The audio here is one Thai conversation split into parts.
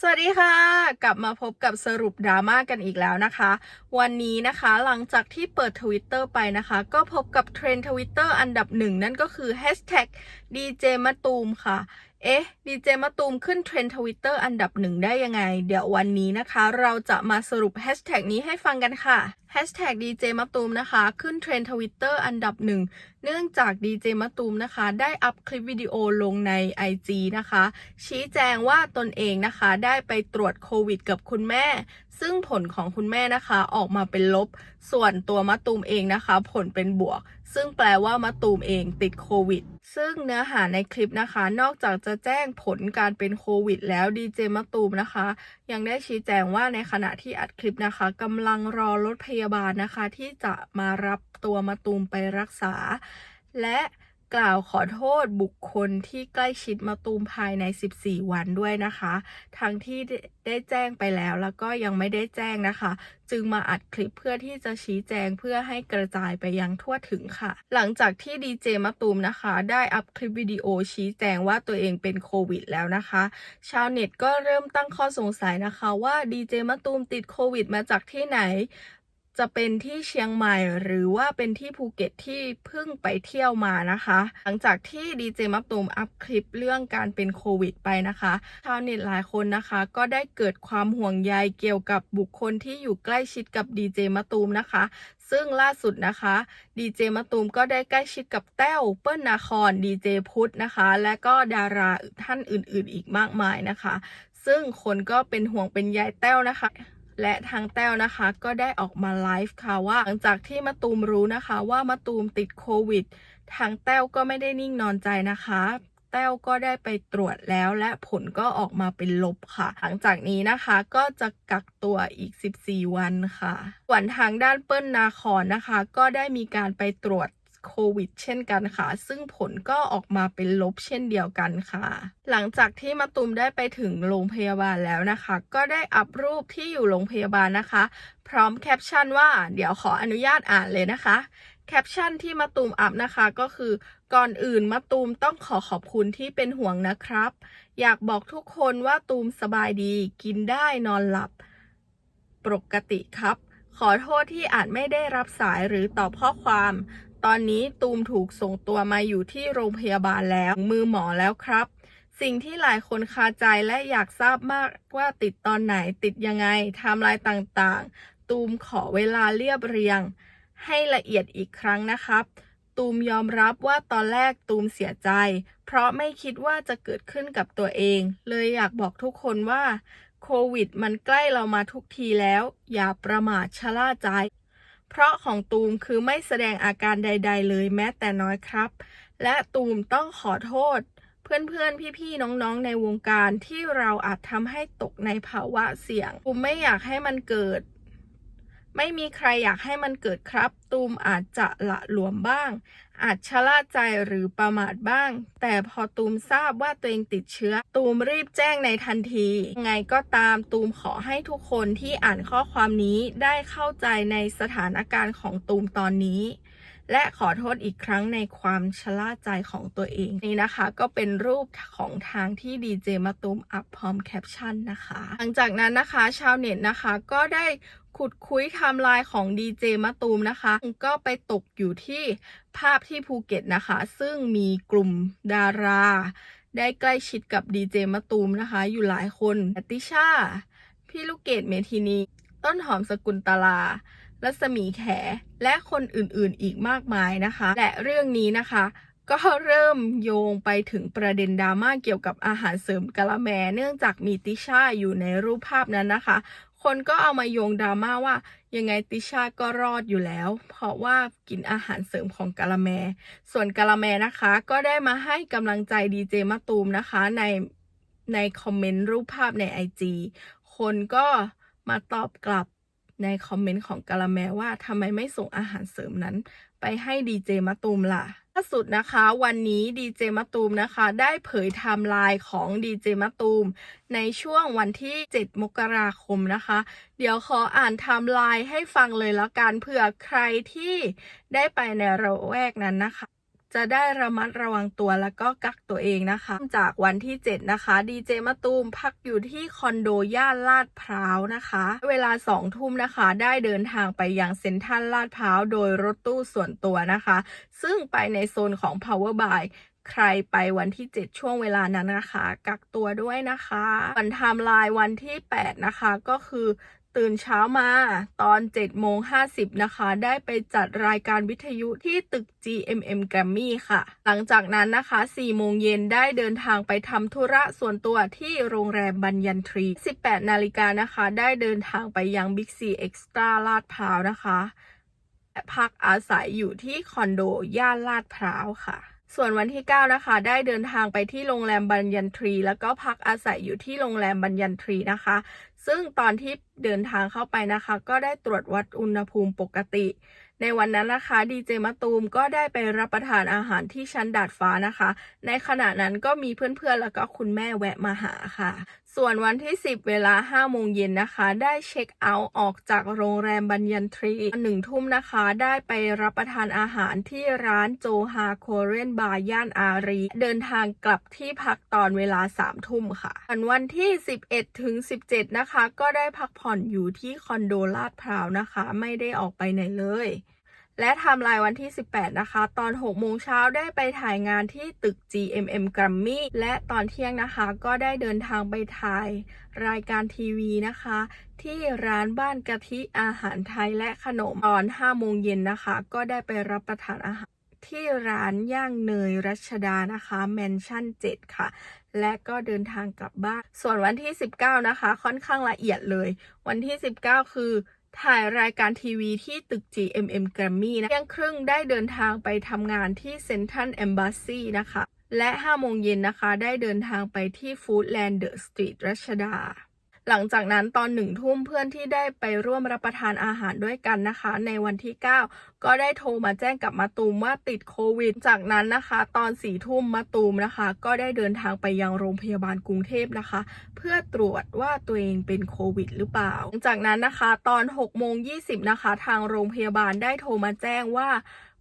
สวัสดีค่ะ กลับมาพบกับสรุปดราม่ากันอีกแล้วนะคะ วันนี้นะคะหลังจากที่เปิด Twitter ไปนะคะ ก็พบกับเทรนทวิตเตอร์อันดับหนึ่งนั่นก็คือ Hashtag DJ มะตูมค่ะ เอ๊ะดีเจมะตูมขึ้นเทรนด์ทวิตเตอร์อันดับหนึ่งได้ยังไง เดี๋ยววันนี้นะคะ เราจะมาสรุปแฮชแท็กนี้ให้ฟังกันค่ะแฮชแท็กดีเจมะตูมนะคะ ขึ้นเทรนด์ทวิตเตอร์อันดับหนึ่ง เนื่องจากดีเจมะตูมนะคะ ได้อัพคลิปวิดีโอลงใน IG นะคะ ชี้แจงว่าตนเองนะคะ ได้ไปตรวจโควิดกับคุณแม่ ซึ่งผลของคุณแม่นะคะออกมาเป็นลบ ส่วนตัวมะตูมเองนะคะ ผลเป็นบวก ซึ่งแปลว่ามะตูมเองติดโควิดซึ่งเนื้อหาในคลิปนะคะ นอกจากจะแจ้งผลการเป็นโควิด แล้วดีเจมะตูมนะคะ ยังได้ชี้แจงว่าในขณะที่อัดคลิปนะคะกำลังรอรถพยาบาลนะคะ ที่จะมารับตัวมะตูมไปรักษา และกล่าวขอโทษบุคคลที่ใกล้ชิดมะตูมภายใน 14 วันด้วยนะคะ ทั้งที่ได้แจ้งไปแล้วแล้วก็ยังไม่ได้แจ้งนะคะ จึงมาอัดคลิปเพื่อที่จะชี้แจงเพื่อให้กระจายไปยังทั่วถึงค่ะ หลังจากที่ดีเจมะตูมนะคะ ได้อัพคลิปวิดีโอชี้แจงว่าตัวเองเป็นโควิดแล้วนะคะ ชาวเน็ตก็เริ่มตั้งข้อสงสัยนะคะว่าดีเจมะตูมติดโควิดมาจากที่ไหน จะเป็นที่เชียงใหม่หรือว่าเป็นที่ภูเก็ตที่เพิ่งไปเที่ยวมานะคะ หลังจากที่ดีเจมับตูมอัพคลิปเรื่องการเป็นโควิดไปนะคะชาวเน็ตหลายคนนะคะ ก็ได้เกิดความห่วงใยเกี่ยวกับบุคคลที่อยู่ใกล้ชิดกับดีเจมะตูมนะคะ ซึ่งล่าสุดนะคะดีเจมะตูมก็ได้ใกล้ชิดกับแต้วเปิ้ลนาคอนดีเจพุทธนะคะ และก็ดาราท่านอื่นๆ อีกมากมายนะคะ ซึ่งคนก็เป็นห่วงเป็นใยแต้วนะคะ และทางแต้วนะคะก็ได้ออกมาไลฟ์ค่ะว่าหลังจากที่มะตูมรู้นะคะว่ามะตูมติดโควิด ทางแต้วก็ไม่ได้นิ่งนอนใจนะคะแต้วก็ได้ไปตรวจแล้วและผลก็ออกมาเป็นลบค่ะ หลังจากนี้นะคะก็จะกักตัวอีก 14 วันค่ะ ส่วนทางด้านเปิ้ลนาคอนนะคะ ก็ได้มีการไปตรวจ โควิด เช่นกันค่ะ ซึ่งผลก็ออกมาเป็นลบเช่นเดียวกันค่ะ หลังจากที่มาตุมได้ไปถึงโรงพยาบาลแล้วนะคะ ก็ได้อัพรูปที่อยู่โรงพยาบาลนะคะ พร้อมแคปชั่นว่าเดี๋ยวขออนุญาตอ่านเลยนะคะแคปชั่นที่มาตูมอัพนะคะก็คือก่อนอื่นมาตูมต้องขอขอบคุณที่เป็นห่วงนะครับ อยากบอกทุกคนว่าตูมสบายดีกินได้นอนหลับ ปกติครับ ขอโทษที่อาจไม่ได้รับสายหรือตอบข้อความ ตอนนี้ตูมถูกส่งตัวมาอยู่ที่โรงพยาบาลแล้ว มือหมอแล้วครับ สิ่งที่หลายคนคาใจและอยากทราบมากว่าติดตอนไหนติดยังไงไทม์ไลน์ต่างๆ ตูมขอเวลาเรียบเรียง ให้ละเอียดอีกครั้งนะครับ ตูมยอมรับว่าตอนแรกตูมเสียใจ เพราะไม่คิดว่าจะเกิดขึ้นกับตัวเอง เลยอยากบอกทุกคนว่าโควิดมันใกล้เรามาทุกทีแล้ว อย่าประมาทชะล่าใจ เพราะของตูมคือไม่แสดงอาการใด ๆ เลยแม้แต่น้อยครับ และตูมต้องขอโทษ เพื่อนๆ พี่ๆ น้องๆ ในวงการที่เราอาจทำให้ตกในภาวะเสี่ยงตูมไม่อยากให้มันเกิด ไม่มีใครอยากให้มันเกิดครับ ตูมอาจจะละหลวมบ้าง อาจชะล่าใจหรือประมาทบ้าง แต่พอตูมทราบว่าตัวเองติดเชื้อ ตูมรีบแจ้งในทันที ไงก็ตามตูมขอให้ทุกคนที่อ่านข้อความนี้ได้เข้าใจในสถานการณ์ของตูมตอนนี้ และขอโทษอีกครั้งในความชะล่าใจของตัวเองนี่นะคะ ก็เป็นรูปของทางที่ดีเจมาตูมอัพพร้อมแคปชั่นนะคะ หลังจากนั้นนะคะชาวเน็ตนะคะก็ได้ขุดคุยไทม์ไลน์ของดีเจมะตูมนะคะ ก็ไปตกอยู่ที่ภาพที่ภูเก็ตนะคะ ซึ่งมีกลุ่มดารา ได้ใกล้ชิดกับดีเจมะตูมนะคะ อยู่หลายคนติชาพี่ลูกเกดเมทินี ต้นหอมสกุลตลา รัศมีแข และคนอื่นๆอีกมากมายนะคะ และเรื่องนี้นะคะก็เริ่มโยงไปถึงประเด็นดราม่าเกี่ยวกับอาหารเสริมกะละแม เนื่องจากมีติช่าอยู่ในรูปภาพนั้นนะคะ คนก็เอามาโยงดราม่าว่ายังไงติช่าก็รอดอยู่แล้ว เพราะว่ากินอาหารเสริมของกะละแม ส่วนกะละแมนะคะ ก็ได้มาให้กำลังใจดีเจมะตูมนะคะในในคอมเมนต์รูปภาพใน IG คนก็มาตอบกลับ ในคอมเมนต์ของกะละแมว่าทำไมไม่ส่งอาหารเสริมนั้น ไปให้ดีเจมะตูมล่ะล่าสุดนะคะวันนี้ดีเจมะตูมนะคะ ได้เผยไทม์ไลน์ของดีเจมะตูมในช่วงวันที่ 7 มกราคมนะคะ เดี๋ยวขออ่านไทม์ไลน์ให้ฟังเลยแล้วกันเผื่อใครที่ได้ไปในระแวกนั้นนะคะ จะได้ระมัดระวังตัวแล้วก็กักตัวเองนะคะ จากวันที่ 7 นะคะดีเจมะตูมพักอยู่ที่คอนโดย่านลาดพร้าวนะคะ เวลา2ทุ่มนะคะ ได้เดินทางไปยังเซ็นทรัลลาดพร้าวโดยรถตู้ส่วนตัวนะคะ ซึ่งไปในโซนของ Power by ใครไปวันที่ 7 ช่วงเวลานั้นนะคะ กักตัวด้วยนะคะวันไทม์ไลน์วันที่ 8 นะคะ ก็คือ ตื่นเช้ามาตอน7โมง50 นะคะ ได้ไปจัดรายการวิทยุที่ตึก GMM Grammy ค่ะ หลังจากนั้นนะคะ4โมงเย็นได้เดินทางไปทำธุระส่วนตัวที่โรงแรมบัญญันทรี 18 นาฬิกานะคะ ได้เดินทางไปยัง Big C Extra ลาดพร้าวนะคะและพักอาศัยอยู่ที่คอนโดย่านลาดพร้าวค่ะ ส่วนวันที่ 9 นะคะ ได้เดินทางไปที่โรงแรมบัญญันทรี แล้วก็พักอาศัยอยู่ที่โรงแรมบัญญันทรีนะคะ ซึ่งตอนที่เดินทางเข้าไปนะคะ ก็ได้ตรวจวัดอุณหภูมิปกติ ในวันนั้นนะคะดีเจมะตูมก็ได้ไปรับประทานอาหารที่ชั้นดาดฟ้านะคะ ในขณะนั้นก็มีเพื่อนๆแล้วก็คุณแม่แวะมาหาค่ะ ส่วนวันที่ 10 เวลา 5 โมงเย็นนะคะ ได้เช็คเอาท์ออกจากโรงแรมบัญญันทรีหนึ่งทุ่มนะคะ ได้ไปรับประทานอาหารที่ร้านโจฮาโคเรียนบาร์ย่านอารี เดินทางกลับที่พักตอนเวลา 3 ทุ่มค่ะวันวันที่ 11 ถึง 17 นะคะ ก็ได้พักผ่อนอยู่ที่คอนโดลาดพร้าวนะคะ ไม่ได้ออกไปไหนเลย และไทม์ไลน์วันที่ 18 นะคะ ตอน 6 โมงเช้าได้ไปถ่ายงานที่ตึก GMM Grammy และตอนเที่ยงนะคะ ก็ได้เดินทางไปถ่ายรายการทีวีนะคะ ที่ร้านบ้านกะทิอาหารไทยและขนม ตอน 5 โมงเย็นนะคะ ก็ได้ไปรับประทานอาหารที่ร้านย่างเนยรัชดานะคะแมนชั่น 7 ค่ะ และก็เดินทางกลับบ้าน ส่วนวันที่ 19 นะคะ ค่อนข้างละเอียดเลย วันที่ 19 คือ ถ่ายรายการทีวีที่ตึก GMM Grammy นะเที่ยงครึ่งได้เดินทางไปทำงานที่ Central Embassy นะคะ และ5โมงเย็นนะคะ ได้เดินทางไปที่ Foodland The Street รัชดา หลังจากนั้นตอนหนึ่งทุ่มเพื่อนที่ได้ไปร่วมรับประทานอาหารด้วยกันนะคะ ในวันที่ 9 ก็ได้โทรมาแจ้งกับมาตูมว่าติดโควิด จากนั้นนะคะ ตอนสี่ทุ่มมาตูมนะคะ ก็ได้เดินทางไปยังโรงพยาบาลกรุงเทพนะคะ เพื่อตรวจว่าตัวเองเป็นโควิด หรือเปล่า จากนั้นนะคะตอน6โมง20นะคะ ทางโรงพยาบาลได้โทรมาแจ้งว่า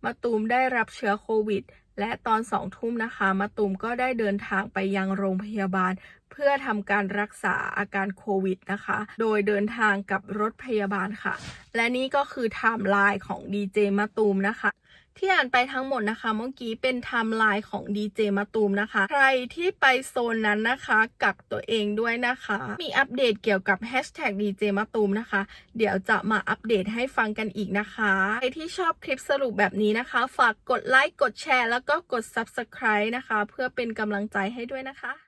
มาตูมได้รับเชื้อโควิด และตอนสองทุ่มนะคะมาตูมก็ได้เดินทางไปยังโรงพยาบาล เพื่อทำการรักษาอาการโควิดนะคะ โดยเดินทางกับรถพยาบาลค่ะ และนี่ก็คือไทม์ไลน์ของดีเจมาตูมนะคะ ที่อ่านไปทั้งหมดนะคะ เมื่อกี้เป็นไทม์ไลน์ของดีเจมาตูมนะคะ ใครที่ไปโซนนั้นนะคะกักตัวเองด้วยนะคะ มีอัปเดตเกี่ยวกับแฮชแท็กดีเจมาตูมนะคะ เดี๋ยวจะมาอัปเดตให้ฟังกันอีกนะคะ ใครที่ชอบคลิปสรุปแบบนี้นะคะ ฝากกดไลค์กดแชร์แล้วก็กด Subscribe นะคะ เพื่อเป็นกำลังใจให้ด้วยนะคะ